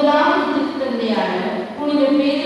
முதலாவது திருத்தந்தையான புனித பேர்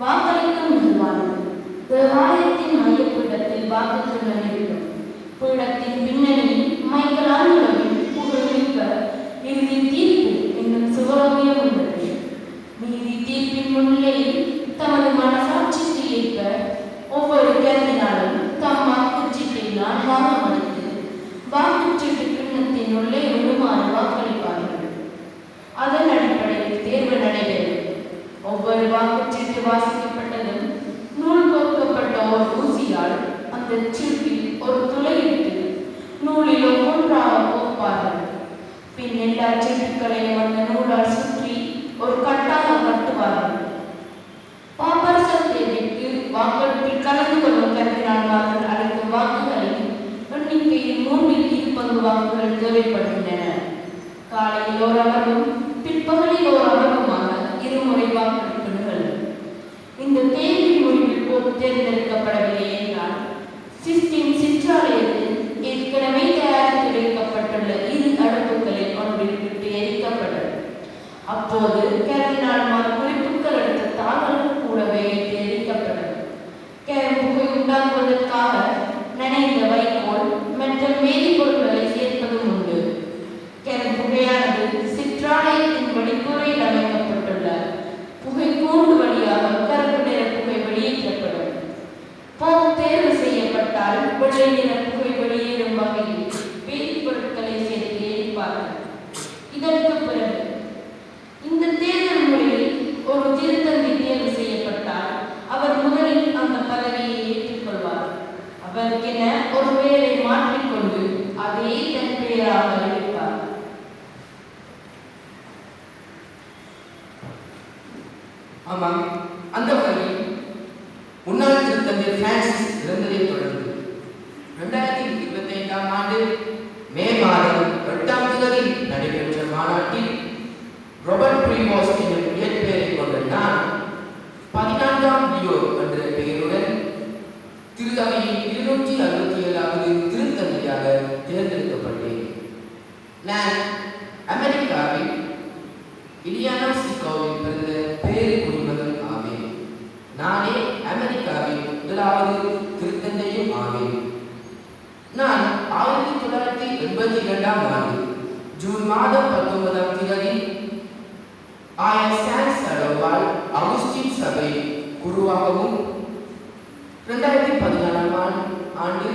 வாக்களிக்கும் நிர்வாகம் ஒரு வாரியத்தின் மையக்கூட்டத்தில் வாக்கு வாக்குச்சீட்டு வாசிக்கப்பட்டதும் நூல் கோர்க்கப்பட்ட ஒரு ஊசியால் அந்த சீட்டில் ஒரு துளையிட்டு நூலில் ஒவ்வொன்றாக கோப்பார்கள். பின் எல்லா சீட்டுகளையும் அந்த நூலால் அப்போது கருதினால்மார் குறிப்புகள் எடுத்த தாங்களும் கூடவே இட்டு எரிக்கப்பட்டது புகை உண்டாக்குவதற்காக நனைந்த ஆமாம். அந்த வகையில் முன்னாள் திருத்தந்தை பிரான்சிஸ் இறந்ததை தொடர்ந்து இரண்டாயிரத்தி இருபத்தி ஐந்தாம் ஆண்டு மே மாதம் எட்டாம் தேதி நடைபெற்ற மாநாட்டில் ரொபர்ட் பிரிமோஸ் என்னும் இயற்பெயரை கொண்ட நான் பதினான்காம் லியோ என்ற பெயருடன் திருத்தமையின் இருநூற்றி அறுபத்தி ஏழாவது திருத்தந்தையாக தேர்ந்தெடுக்கப்பட்டேன். நான் அமெரிக்காவில் இலியானா சிக்காவில் பிறந்த பேரு குடிமகன் ஆவேன் நானே அமெரிக்காவின் முதலாவது திருத்தந்தையும் ஆவேன் நான் ஆயிரத்தி தொள்ளாயிரத்தி எண்பத்தி இரண்டாம் ஆண்டு ஜூன் மாதம் பத்தொன்பதாம் தேதி ஆயர் சான்ஸ் அளவால் அகுஸ்டின் சபை குருவாகவும் இரண்டாயிரத்தி பதினாலாம் ஆண்டு ஆண்டு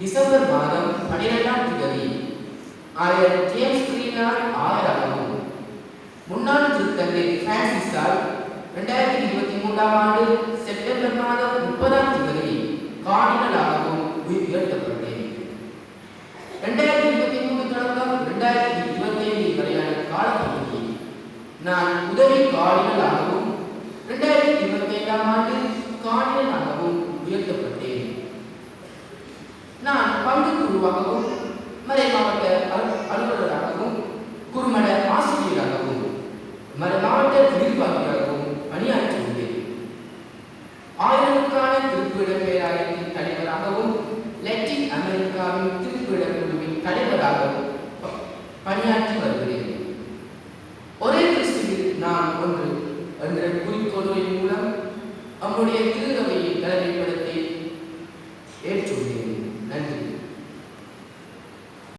டிசம்பர் மாதம் பன்னிரெண்டாம் தேதி ஆயர் ஜேம்ஸ் கிரீனார் ஆயராகவும் முன்னாள் திருத்தந்தை பிரான்சிஸால் இரண்டாயிரத்தி இருபத்தி மூன்றாம் ஆண்டு செப்டம்பர் மாதம் முப்பதாம் தேதி கார்டினலாகவும் உயிர்த்தப்பட்டேன் இரண்டாயிரத்தி இருபத்தி மூன்று தொடக்கம் இரண்டாயிரத்தி இருபத்தி ஐந்து வரையான காலப்பகுதியில் நான் உதவி கார்டினலாகவும் இரண்டாயிரத்தி இருபத்தி ஐந்தாம் ஆண்டு கார்டினலாகவும் உயர்த்தப்பட்டேன் நான் பங்கு குருவாகவும் மறை மாவட்ட குழுவின் பணியாற்றி வருகிறேன். ஒரே கிறிஸ்துவில் நான் ஒன்று என்ற குறிக்கோளின் மூலம் நம்முடைய திருநவையை தலைமைப்படுத்தி